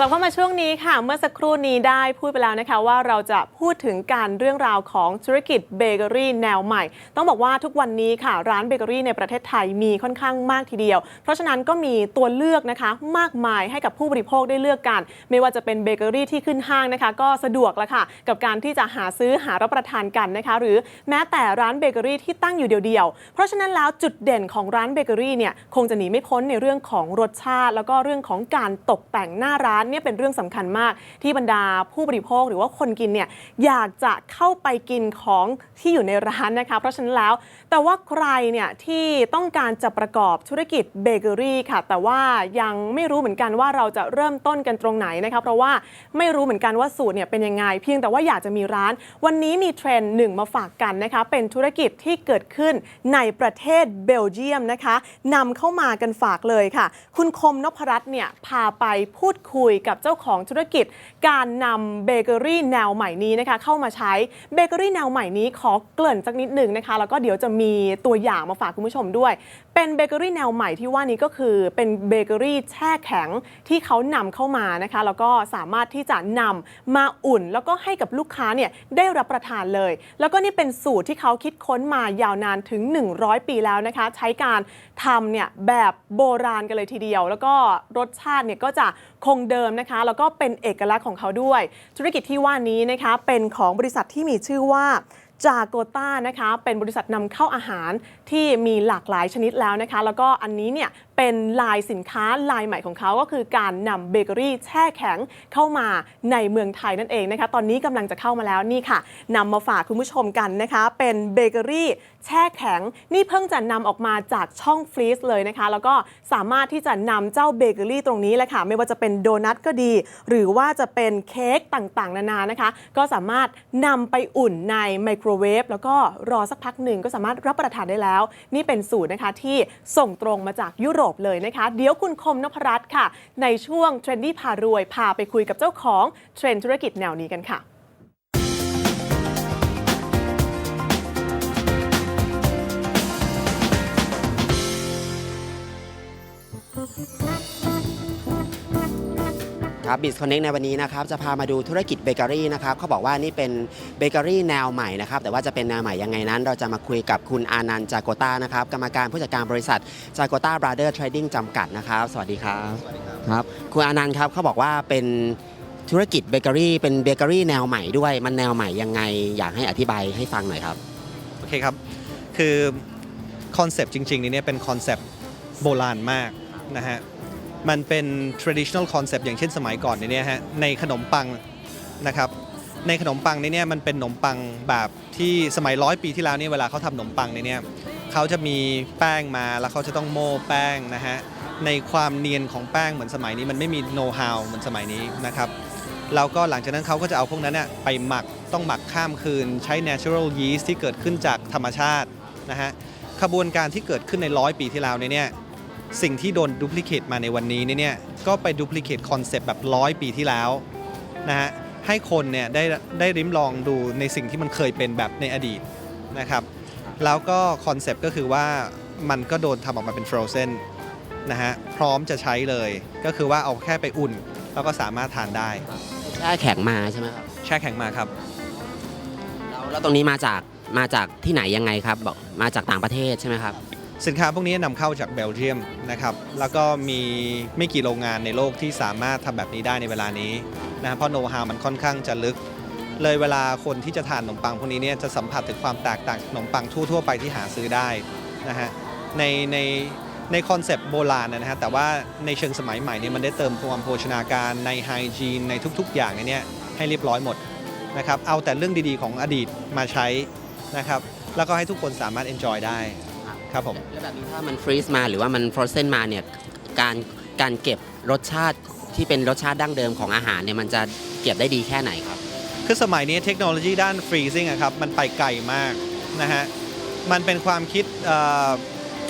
ลับเข้ามาช่วงนี้ค่ะ เมื่อสักครู่นี้ได้พูดไปแล้วนะคะ ว่าเราจะพูดถึงการเรื่องราวของธุรกิจเบเกอรี่แนวใหม่ ต้องบอกว่าทุกวันนี้ค่ะ ร้านเบเกอรี่ในประเทศไทยมีค่อนข้างมากทีเดียว เพราะฉะนั้นก็มีตัวเลือกนะคะ มากมายให้กับผู้บริโภคได้เลือกกัน ไม่ว่าจะเป็นเบเกอรี่ที่ขึ้นห้างนะคะ ก็สะดวกละค่ะ กับการที่จะหาซื้อหารับประทานกันนะคะ หรือแม้แต่ร้านเบเกอรี่ที่ตั้งอยู่เดียวๆเพราะฉะนั้นแล้วจุดเด่นของร้านเบเกอรี่เนี่ยคงจะหนีไม่พ้นในเรื่องของรสชาติ แล้วก็เรื่องของการตกแต่งหน้าร้านเนี่ยเป็นเรื่องสำคัญมากที่บรรดาผู้บริโภคหรือว่าคนกินเนี่ยอยากจะเข้าไปกินของที่อยู่ในร้านนะคะ เพราะฉะนั้นแล้ว แต่ว่าใครเนี่ยที่ต้องการจะประกอบธุรกิจเบเกอรี่ค่ะ แต่ว่ายังไม่รู้เหมือนกันว่าเราจะเริ่มต้นกันตรงไหนนะคะเพราะว่าไม่รู้เหมือนกันว่าสูตรเนี่ยเป็นยังไง เพียงแต่ว่าอยากจะมีร้าน วันนี้มีเทรนด์หนึ่งมาฝากกันนะคะเป็นธุรกิจที่เกิดขึ้นในประเทศเบลเยียมนะคะนำเข้ามากันฝากเลยค่ะ คุณคมนพรัตน์เนี่ยพาไปพูดคุยกับเจ้าของธุรกิจ การนำเบเกอรี่แนวใหม่นี้นะคะเข้ามาใช้เบเกอรี่แนวใหม่นี้ขอเกริ่นสักนิดหนึ่งนะคะแล้วก็เดี๋ยวจะมีมีตัวอย่างมาฝากคุณผู้ชมด้วย เป็นเบเกอรี่แนวใหม่ที่ว่านี้ก็คือเป็นเบเกอรี่แช่แข็งที่เขานำเข้ามานะคะ แล้วก็สามารถที่จะนำมาอุ่น แล้วก็ให้กับลูกค้าเนี่ยได้รับประทานเลย แล้วก็นี่เป็นสูตรที่เขาคิดค้นมายาวนานถึง 100 ปีแล้วนะคะ ใช้การทำเนี่ยแบบโบราณกันเลยทีเดียว แล้วก็รสชาติเนี่ยก็จะคงเดิมนะคะ แล้วก็เป็นเอกลักษณ์ของเขาด้วย ธุรกิจที่ว่านี้นะคะเป็นของบริษัทที่มีชื่อว่า จากโกต้านะคะ เป็นบริษัทนำเข้าอาหาร ที่มีหลากหลายชนิดแล้วนะคะ แล้วก็อันนี้เนี่ยเป็นลายสินค้าลายใหม่ของเขาก็คือการนำเบเกอรี่แช่แข็งเข้ามาในเมืองไทยนั่นเองนะคะ ตอนนี้กำลังจะเข้ามาแล้วนี่ค่ะนำมาฝากคุณผู้ชมกันนะคะ เป็นเบเกอรี่แช่แข็ง นี่เพิ่งจะนำออกมาจากช่องฟรีซเลยนะคะ แล้วก็สามารถที่จะนำเจ้าเบเกอรี่ตรงนี้แหละค่ะ ไม่ว่าจะเป็นโดนัทก็ดี หรือว่าจะเป็นเค้กต่างๆ นานานะคะ ก็สามารถนำไปอุ่นในไมโครเวฟแล้วก็รอสักพักหนึ่งก็สามารถรับประทานได้แล้วนี่เป็นสูตรนะคะที่ส่งตรงมาจากยุโรปเลยนะคะ เดี๋ยวคุณคมนพรัตน์ค่ะ ในช่วงเทรนดี้พารวยพาไปคุยกับเจ้าของเทรนด์ธุรกิจแนวนี้กันค่ะ ครับบิสคอนเน็กในวันนี้นะครับจะพามาดูธุรกิจเบเกอรี่นะครับเขาบอกว่านี่เป็นเบเกอรี่แนวใหม่นะครับแต่ว่าจะเป็นแนวใหม่ยังไงนั้น เราจะมาคุยกับคุณอานันต์จากโกต้านะครับกรรมการผู้จัดการบริษัทจากโกต้าบราเดอร์เทรดดิ้งจำกัดนะครับสวัสดีครับสวัสดีครับคุณอานันต์ครับเขาบอกว่าเป็นธุรกิจเบเกอรี่เป็นเบเกอรี่แนวใหม่ด้วยมันแนวใหม่ยังไงอยากให้อธิบายให้ฟังหน่อยครับโอเคครับคือคอนเซปต์จริงๆนี่เนี่ยเป็นคอนเซปต์โบราณมากนะฮะ มันเป็น traditional concept อย่างเช่นสมัยก่อนเนี่ยฮะในขนมปังนะครับในขนมปังเนี่ยเนี่ยมันเป็นขนมปังแบบที่สมัยร้อยปีที่แล้วเนี่ยเวลาเขาทำขนมปังเนี่ยเนี่ยเขาจะมีแป้งมาแล้วเขาจะต้องโม่แป้งนะฮะในความเนียนของแป้งเหมือนสมัยนี้มันไม่มีโน้ตฮาวเหมือนสมัยนี้นะครับแล้วก็หลังจากนั้นเขาก็จะเอาพวกนั้นเนี่ยไปหมักต้องหมักข้ามคืนใช้ natural yeast ที่เกิดขึ้นจากธรรมชาตินะฮะขบวนการที่เกิดขึ้นในร้อยปีที่แล้วเนี่ย สิ่งที่โดนดูพลิเคตมาในวันนี้เนี่ยก็ไปดูพลิเคตคอนเซปต์แบบร้อยปีที่แล้วนะฮะให้คนเนี่ยได้ได้ริมลองดูในสิ่งที่มันเคยเป็นแบบในอดีตนะครับแล้วก็คอนเซปต์ก็คือว่ามันก็โดนทำออกมาเป็นฟรอเซนนะฮะพร้อมจะใช้เลยก็คือว่าเอาแค่ไปอุ่น แล้วก็สามารถทานได้แช่แข็งมาใช่ไหมครับแช่แข็งมาครับแล้วแล้วตรงนี้มาจากมาจากที่ไหนยังไงครับบอกมาจากต่างประเทศใช่ไหมครับ สินค้าพวกนี้นำเข้าจากเบลเยียมนะครับ แล้วก็มีไม่กี่โรงงานในโลกที่สามารถทำแบบนี้ได้ในเวลานี้นะเพราะโน้ตฮาวมันค่อนข้างจะลึก เลยเวลาคนที่จะทานขนมปังพวกนี้เนี่ยจะสัมผัสถึงความแตกต่างจากขนมปังทั่วๆไปที่หาซื้อได้นะฮะในในในคอนเซปต์โบราณนะฮะแต่ว่าในเชิงสมัยใหม่เนี่ยมันได้เติมความโภชนาการในไฮจีนในทุกๆ อย่างในนี้ให้เรียบร้อยหมดนะครับเอาแต่เรื่องดีๆของอดีตมาใช้นะครับแล้วก็ให้ทุกคนสามารถ enjoy ได้ ครับผมแล้วแบบนี้ถ้ามันฟรีซมาหรือว่ามันฟรอเซนมาเนี่ยการการเก็บรสชาติที่เป็นรสชาติดั้งเดิมของอาหารเนี่ยมันจะเก็บได้ดีแค่ไหนครับ คือสมัยนี้เทคโนโลยีด้านฟรีซิ่งอะครับมันไปไกลมากนะฮะมันเป็นความคิดเอ่อ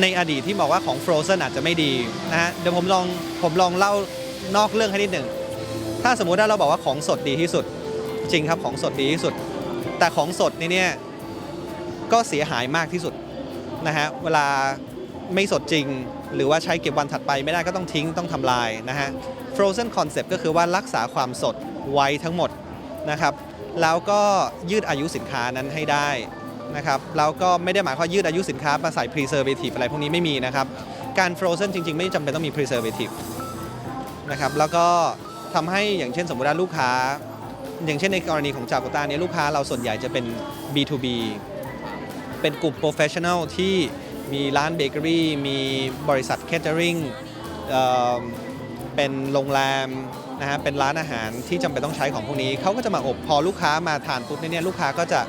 ในอดีตที่บอกว่าของ Frozen อาจจะไม่ดีนะฮะเดี๋ยวผมลองผมลองเล่านอกเรื่องให้นิดหนึ่งถ้าสมมุติว่าเราบอกว่าของสดดีที่สุด จริงครับของสดดีที่สุด แต่ของสดนี่เนี่ยก็เสียหายมากที่สุด นะฮะเวลาไม่สดจริง หรือว่าใช้เก็บวันถัดไปไม่ได้ก็ต้องทิ้งต้องทำลายนะฮะ frozen concept ก็คือว่ารักษาความสดไว้ทั้งหมดนะครับแล้วก็ยืดอายุสินค้านั้นให้ได้นะครับแล้วก็ไม่ได้หมายความยืดอายุสินค้ามาใส่ preservative อะไรพวกนี้ไม่มีนะครับ การ frozen จริง ๆ ไม่จำเป็นต้องมี preservative นะครับแล้วก็ทำให้อย่างเช่นสมมติว่าลูกค้า อย่างเช่นในกรณีของจากุต้าเนี่ยลูกค้าเราส่วนใหญ่จะเป็น B2B เป็นกลุ่ม professional ที่มีร้านเบเกอรี่ มีบริษัท catering เอ่เป็นโรงแรมนะฮะเป็นร้านอาหารที่จำเป็นต้องใช้ของพวกนี้เขาก็จะมาอบพอลูกค้ามาทานปุ๊บเนี่ยลูกค้าก็จะ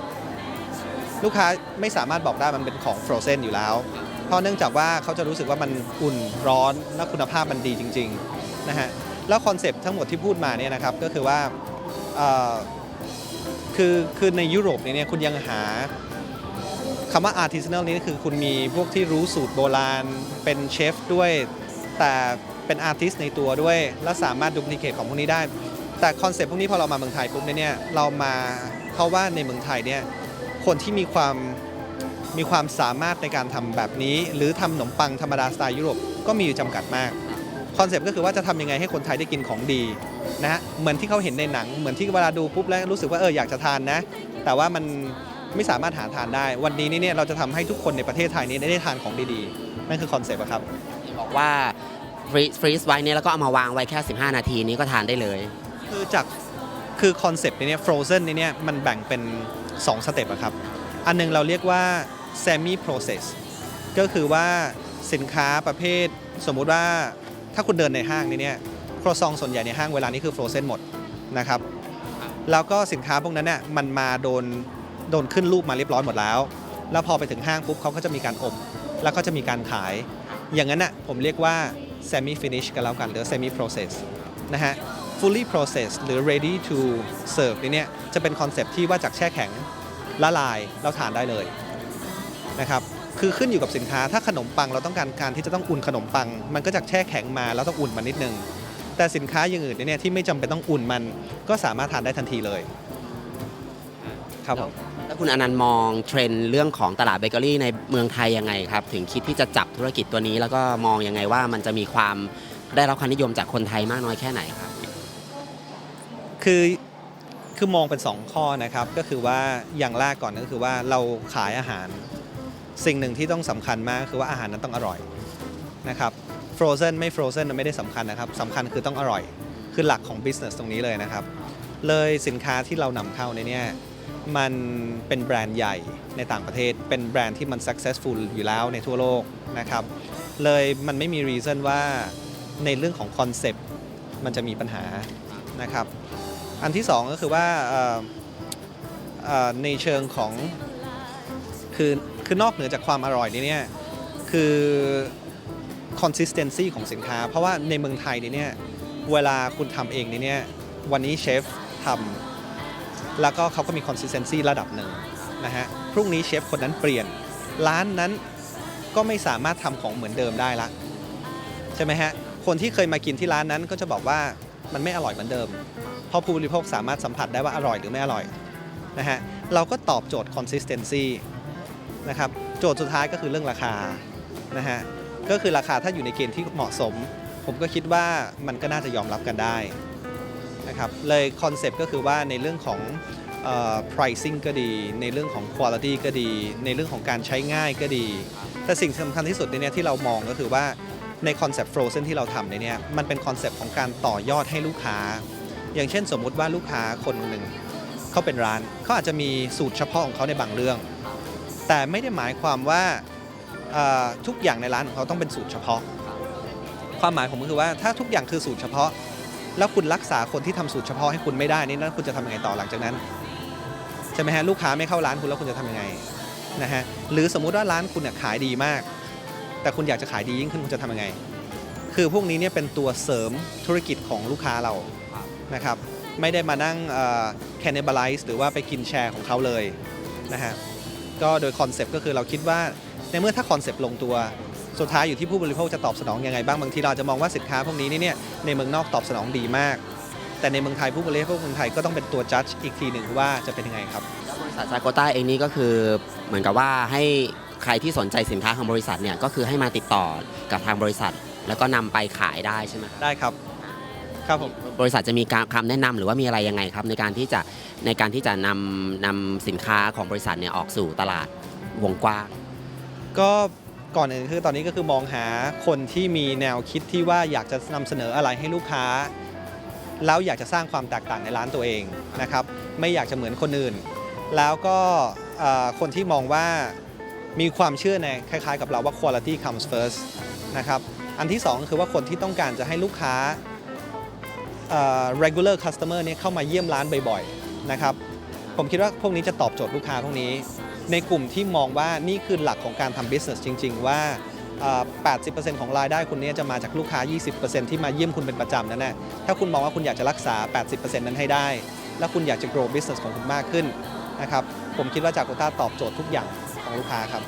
ลูกค้าไม่สามารถบอกได้มันเป็นของ frozen อยู่แล้ว เพราะเนื่องจากว่าเขาจะรู้สึกว่ามันอุ่นร้อนและคุณภาพมันดีจริงๆนะฮะแล้วคอนเซปต์ทั้งหมดที่พูดมาเนี่ยนะครับก็คือว่าคือคือในยุโรปเนี่ยคุณยังหา คำว่า artisanal นี้คือคุณมีพวกที่รู้สูตรโบราณ เป็นเชฟด้วย แต่เป็นอาร์ติสในตัวด้วย และสามารถดู l i เค e ของพวกนี้ได้ แต่คอนเซปต์พวกนี้พอเรามาเมืองไทยปุ๊บเนี่ยเรามาเพราะว่าในเมืองไทยเนี่ยคนที่มีความมีความสามารถในการทำแบบนี้ หรือทำขนมปังธรรมดาสไตล์ยุโรปก็มีอยู่จำกัดมากคอนเซปต์ก็คือว่าจะทำยังไงให้คนไทยได้กินของดีนะฮะเหมือนที่เขาเห็นในหนังเหมือนที่เวลาดูปุ๊บแล้วรู้สึกว่าเอออยากจะทานนะ แต่ว่ามัน ไม่สามารถหาทานได้ วันนี้นี่เนี่ยเราจะทำให้ทุกคนในประเทศไทยนี้ได้ทานของดีๆ นั่นคือคอนเซปต์อะครับบอกว่าฟรีฟรีซไว้เนี่ยแล้วก็เอามาวางไว้แค่ 15 นาทีนี้ก็ทานได้เลย คือจากคือคอนเซปต์นี้เนี่ย frozen นี้เนี่ยมันแบ่งเป็น 2 สเต็ปอะครับ อันหนึงเราเรียกว่า semi process ก็คือว่าสินค้าประเภท สมมุติว่าถ้าคุณเดินในห้างนี้เนี่ยครัวซองส่วนใหญ่ในห้างเวลานี้คือ frozen หมดนะครับ แล้วก็สินค้าพวกนั้นเนี่ยมันมาโดน โดนขึ้นรูปมาเรียบร้อยหมดแล้ว แล้วพอไปถึงห้างปุ๊บเขาก็จะมีการอบแล้วก็จะมีการขาย อย่างนั้นน่ะผมเรียกว่า semi finish กันแล้วกันหรือ semi process นะฮะ fully process หรือ ready to serve นี่เนี่ยจะเป็นคอนเซปที่ว่าจากแช่แข็งละลายแล้วทานได้เลยนะครับคือขึ้นอยู่กับสินค้าถ้าขนมปังเราต้องการการที่จะต้องอุ่นขนมปัง มันก็จากแช่แข็งมาแล้วต้องอุ่นมันนิดนึง แต่สินค้าอย่างอื่นเนี่ยที่ไม่จำเป็นต้องอุ่นมันก็สามารถทานได้ทันทีเลย ครับผม แล้วคุณอนันต์มองเทรนด์เรื่องของตลาดเบเกอรี่ในเมืองไทยยังไงครับ ถึงคิดที่จะจับธุรกิจตัวนี้ แล้วก็มองยังไงว่ามันจะมีความได้รับความนิยมจากคนไทยมากน้อยแค่ไหนครับ คือคือมองเป็น 2 ข้อนะครับ ก็คือว่าอย่างแรกก่อนก็คือว่าเราขายอาหาร สิ่งหนึ่งที่ต้องสำคัญมากคือว่าอาหารนั้นต้องอร่อยนะครับ frozen ไม่ frozen ไม่ได้สำคัญนะครับสำคัญคือต้องอร่อย คือหลักของ business ตรงนี้เลยนะครับ เลยสินค้าที่เรานำเข้าในเนี้ย มันเป็นแบรนด์ใหญ่ในต่างประเทศ เป็นแบรนด์ที่มัน successful อยู่แล้วในทั่วโลกนะครับ เลยมันไม่มี reason ว่าในเรื่องของคอนเซปต์มันจะมีปัญหานะครับ อันที่สองก็คือว่าในเชิงของคือคือนอกเหนือจากความอร่อยนี่เนี่ยคือ consistency ของสินค้า เพราะว่าในเมืองไทยนี่เนี่ยเวลาคุณทำเองนี่เนี่ยวันนี้เชฟทำ แล้วก็เขาก็มี consistency ระดับหนึ่งนะฮะ พรุ่งนี้เชฟคนนั้นเปลี่ยน ร้านนั้นก็ไม่สามารถทำของเหมือนเดิมได้ละ ใช่ไหมฮะ คนที่เคยมากินที่ร้านนั้นก็จะบอกว่ามันไม่อร่อยเหมือนเดิม เพราะผู้บริโภคสามารถสัมผัสได้ว่าอร่อยหรือไม่อร่อยนะฮะ เราก็ตอบโจทย์ consistency นะครับ โจทย์สุดท้ายก็คือเรื่องราคานะฮะ ก็คือราคาถ้าอยู่ในเกณฑ์ที่เหมาะสม ผมก็คิดว่ามันก็น่าจะยอมรับกันได้ นะครับเลยคอนเซปต์ก็คือว่าในเรื่องของ pricing ก็ดี ในเรื่องของ quality ก็ดี ในเรื่องของการใช้ง่ายก็ดี แต่สิ่งสำคัญที่สุดในนี้ที่เรามองก็คือว่าในคอนเซปต์ frozen ที่เราทำในนี้มันเป็นคอนเซปต์ของการต่อยอดให้ลูกค้า อย่างเช่นสมมุติว่าลูกค้าคนหนึ่งเขาเป็นร้านเขาอาจจะมีสูตรเฉพาะของเขาในบางเรื่อง แต่ไม่ได้หมายความว่าทุกอย่างในร้านของเขาต้องเป็นสูตรเฉพาะ ความหมายผมก็คือว่าถ้าทุกอย่างคือสูตรเฉพาะ แล้วคุณรักษาคนที่ทำสูตรเฉพาะให้คุณไม่ได้นี่นั่นคุณจะทำยังไงต่อหลังจากนั้นใช่ไหมฮะลูกค้าไม่เข้าร้านคุณแล้วคุณจะทำยังไงนะฮะหรือสมมุติว่าร้านคุณเนี่ยขายดีมาก แต่คุณอยากจะขายดียิ่งขึ้นคุณจะทำยังไง คือพวกนี้เนี่ยเป็นตัวเสริมธุรกิจของลูกค้าเรานะครับไม่ได้มานั่งแคนเนบ a ไลซ์หรือว่าไปกินแชร์ของเขาเลยนะฮะก็โดยคอนเซปต์ก็คือเราคิดว่าในเมื่อถ้าคอนเซปต์ลงตัว สุดท้ายอยู่ที่ผู้บริโภคจะตอบสนองยังไงบ้างบางทีเราอาจจะมองว่าสินค้าพวกนี้นี่เนี่ยในเมืองนอกตอบสนองดีมาก แต่ในเมืองไทยผู้บริโภคเมืองไทยก็ต้องเป็นตัวจัดอีกทีหนึ่งว่าจะเป็นยังไงครับแล้วบริษัทจากโกต้าเองนี่ก็คือเหมือนกับว่าให้ใครที่สนใจสินค้าของบริษัทเนี่ยก็คือให้มาติดต่อกับทางบริษัท แล้วก็นำไปขายได้ใช่ไหมครับได้ครับครับผมบริษัทจะมีการคำแนะนำหรือว่ามีอะไรยังไงครับในการที่จะในการที่จะนำนำสินค้าของบริษัทเนี่ยออกสู่ตลาดวงกว้างก็ ก่อนอื่นคือตอนนี้ก็คือมองหาคนที่มีแนวคิดที่ว่าอยากจะนำเสนออะไรให้ลูกค้า แล้วอยากจะสร้างความแตกต่างในร้านตัวเองนะครับไม่อยากจะเหมือนคนอื่น แล้วก็คนที่มองว่ามีความเชื่อในคล้ายๆ กับเราว่า quality comes first นะครับอันที่สองคือว่าคนที่ต้องการจะให้ลูกค้า regular customer เนี่ยเข้ามาเยี่ยมร้านบ่อยๆนะครับผมคิดว่าพวกนี้จะตอบโจทย์ลูกค้าพวกนี้ ในกลุ่มที่มองว่านี่คือหลักของการทำ business จริง ๆ ว่าเอ่อ80%ของรายได้คุณเนี้จะมาจากลูกค้า 20%ที่มาเยี่ยมคุณเป็นประจำนั่นแหละถ้าคุณมองว่าคุณอยากจะรักษา 80%นั้นให้ได้ แล้วคุณอยากจะ grow business ของคุณมากขึ้นนะครับผมคิดว่าจากโกต้าตอบโจทย์ทุกอย่างของลูกค้าครับ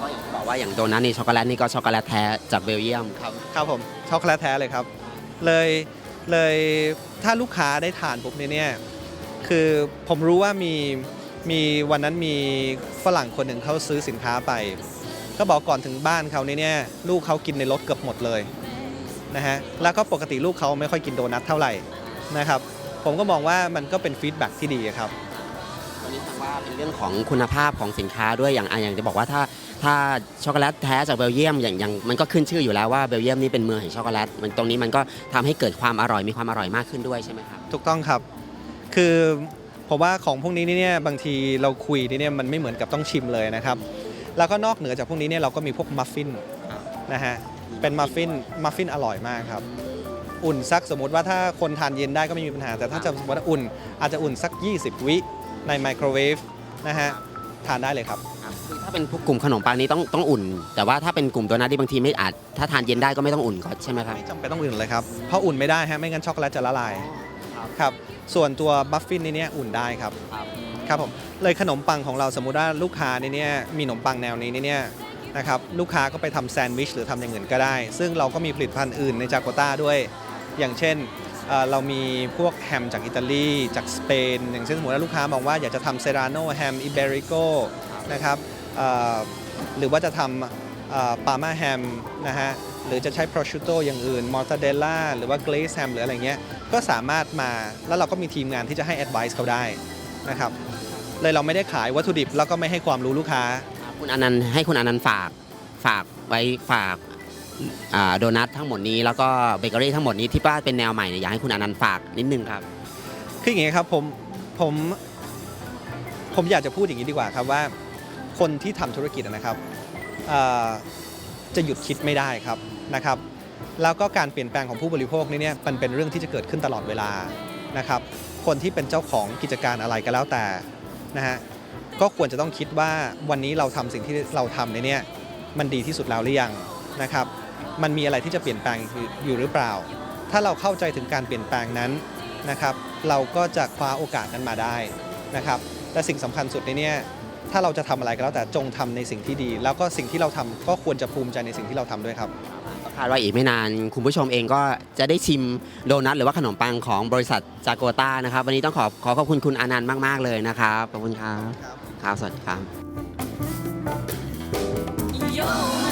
ก็อย่างที่บอกว่าอย่างโดนัทนี่ช็อกโกแลตนี่ก็ช็อกโกแลตแท้จากเบลเยียมครับครับผมช็อกโกแลตแท้เลยครับ เลยเลยถ้าลูกค้าได้ทานปุ๊บเนี่ยคือผมรู้ว่ามี มีวันนั้นมีฝรั่งคนหนึ่งเขาซื้อสินค้าไปก็บอกก่อนถึงบ้านเขาเนี่ยเนี่ยลูกเขากินในรถเกือบหมดเลยนะฮะแล้วก็ปกติลูกเขาไม่ค่อยกินโดนัทเท่าไหร่นะครับ ผมก็มองว่ามันก็เป็นฟีดแบ็กที่ดีครับวันนี้แสดงว่าเป็นเรื่องของคุณภาพของสินค้าด้วยอย่างอะอย่างจะบอกว่าถ้าถ้าช็อกโกแลตแท้จากเบลเยียมอย่างอย่างมันก็ขึ้นชื่ออยู่แล้วว่าเบลเยียมนี่เป็นเมืองแห่งช็อกโกแลตมันตรงนี้มันก็ทำให้เกิดความอร่อยมีความอร่อยมากขึ้นด้วยใช่ไหมครับถูกต้องครับ คือ ผมว่าของพวกนี้เนี่ยบางทีเราคุยเนี่ยมันไม่เหมือนกับต้องชิมเลยนะครับ แล้วก็นอกเหนือจากพวกนี้เนี่ยเราก็มีพวกมัฟฟินครับนะฮะเป็นมัฟฟินมัฟฟินอร่อยมากครับ อุ่นสักสมมุติว่าถ้าคนทานเย็นได้ก็ไม่มีปัญหา แต่ถ้าจะสมมติว่าอุ่นอาจจะอุ่นสัก 20 วิในไมโครเวฟนะฮะทานได้เลยครับครับคือถ้าเป็นพวกกลุ่มขนมปังนี้ต้องต้องอุ่น แต่ว่าถ้าเป็นกลุ่มโดนัทที่บางทีไม่อาจถ้าทานเย็นได้ก็ไม่ต้องอุ่นก็ใช่ไหมครับไม่จำเป็นต้องอุ่นเลยครับเพราะอุ่นไม่ได้ฮะไม่งั้นช็อกโกแลตจะละลาย ครับ ส่วนตัวบัฟฟินนี่เนี่ยอุ่นได้ครับครับผม เลยขนมปังของเราสมมุติว่าลูกค้าในเนี่ยมีขนมปังแนวนี้เนี่ยนะครับลูกค้าก็ไปทำแซนด์วิชหรือทำอย่างอื่นก็ได้ ซึ่งเราก็มีผลิตภัณฑ์อื่นในจากโกต้าด้วย อย่างเช่นเอ่อเรามีพวกแฮมจากอิตาลีจากสเปน อย่างเช่นสมมติว่าลูกค้ามองว่าอยากจะทำเซราโนแฮมอิเบริโกนะครับเอ่อหรือว่าจะทำปา m มาแฮมนะฮะ หรือจะใช้ prosciutto อย่างอื่นมอร์ตาเดลล่าหรือว่า glaze ham หรืออะไรเงี้ย ก็สามารถมาแล้วเราก็มีทีมงานที่จะให้ advice เขาได้นะครับ เลยเราไม่ได้ขายวัตถุดิบแล้วก็ไม่ให้ความรู้ลูกค้า คุณอนันต์ให้คุณอนันต์ฝากฝากไว้ฝากอ่าโดนัททั้งหมดนี้แล้วก็เบเกอรี่ทั้งหมดนี้ที่ว่าเป็นแนวใหม่เนี่ยอยากให้คุณอนันต์ฝากนิดนึงครับ คืออย่างนี้ครับผมผมผมอยากจะพูดอย่างนี้ดีกว่าครับว่าคนที่ทำธุรกิจนะครับเอ่อจะหยุดคิดไม่ได้ครับ นะครับแล้วก็การเปลี่ยนแปลงของผู้บริโภคนี่เนี่ยมันเป็นเรื่องที่จะเกิดขึ้นตลอดเวลานะครับคนที่เป็นเจ้าของกิจการอะไรก็แล้วแต่นะฮะก็ควรจะต้องคิดว่าวันนี้เราทำสิ่งที่เราทำในเนี่ยมันดีที่สุดแล้วหรือยังนะครับมันมีอะไรที่จะเปลี่ยนแปลงอยู่หรือเปล่า ถ้าเราเข้าใจถึงการเปลี่ยนแปลงนั้นนะครับเราก็จะคว้าโอกาสนั้นมาได้นะครับแต่สิ่งสำคัญสุดในเนี้ถ้าเราจะทำอะไรก็แล้วแต่จงทำในสิ่งที่ดี แล้วก็สิ่งที่เราทำก็ควรจะภูมิใจในสิ่งที่เราทำด้วยครับาดว่าอีกไม่นาน คุณผู้ชมเองก็จะได้ชิมโดนัทหรือว่าขนมปังของบริษัทจากโกต้านะครับ วันนี้ต้องขอขอขอบคุณคุณอานันต์มาก ๆ เลยนะครับ ขอบคุณครับ ครับ สวัสดีครับ Yo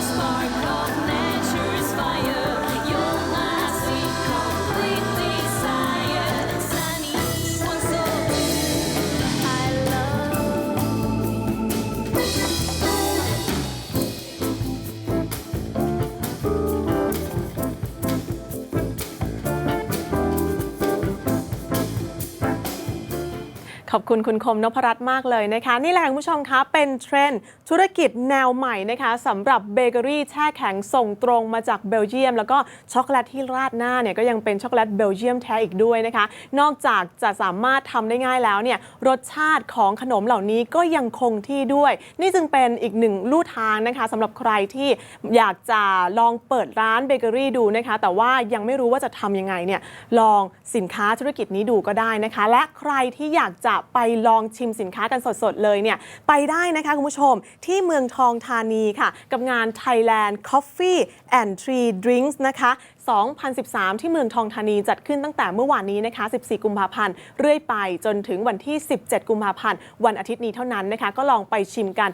ขอบคุณคุณคมนพรัตน์มากเลยนะคะ นี่แหละคุณผู้ชมคะเป็นเทรนด์ธุรกิจแนวใหม่นะคะสำหรับเบเกอรี่แช่แข็งส่งตรงมาจากเบลเยียม แล้วก็ช็อกโกแลตที่ราดหน้าเนี่ยก็ยังเป็นช็อกโกแลตเบลเยียมแท้อีกด้วยนะคะ นอกจากจะสามารถทำได้ง่ายแล้วเนี่ยรสชาติของขนมเหล่านี้ก็ยังคงที่ด้วย นี่จึงเป็นอีกหนึ่งลู่ทางนะคะสำหรับใครที่อยากจะลองเปิดร้านเบเกอรี่ดูนะคะ แต่ว่ายังไม่รู้ว่าจะทำยังไงเนี่ยลองสินค้าธุรกิจนี้ดูก็ได้นะคะ และใครที่อยากจะไปลองชิมสินค้ากันสดๆ เลยเนี่ยไปได้นะคะคุณผู้ชมที่เมืองทองธานีค่ะ กับงาน Thailand Coffee and Tree Drinks นะคะ 2013 ที่เมืองทองธานีจัดขึ้นตั้งแต่เมื่อวานนี้นะคะ 14 กุมภาพันธ์ เรื่อยไปจนถึงวันที่ 17 กุมภาพันธ์ วันอาทิตย์นี้เท่านั้นนะคะ ก็ลองไปชิมกัน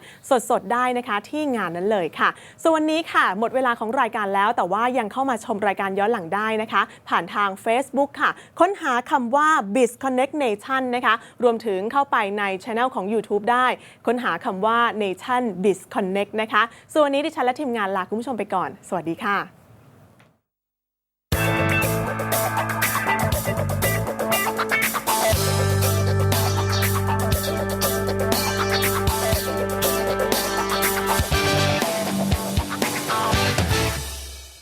สดๆ ได้นะคะที่งานนั้นเลยค่ะ ส่วนวันนี้ค่ะ หมดเวลาของรายการแล้ว แต่ว่ายังเข้ามาชมรายการย้อนหลังได้นะคะ ผ่านทาง Facebook ค่ะ ค้นหาคำว่า Biz Connect Nation นะคะ รวมถึงเข้าไปในช anel ของ YouTube ได้ ค้นหาคำว่า Nation Biz Connect นะคะ ส่วนวันนี้ดิฉันและทีมงานลาคุณผู้ชมไปก่อน สวัสดีค่ะ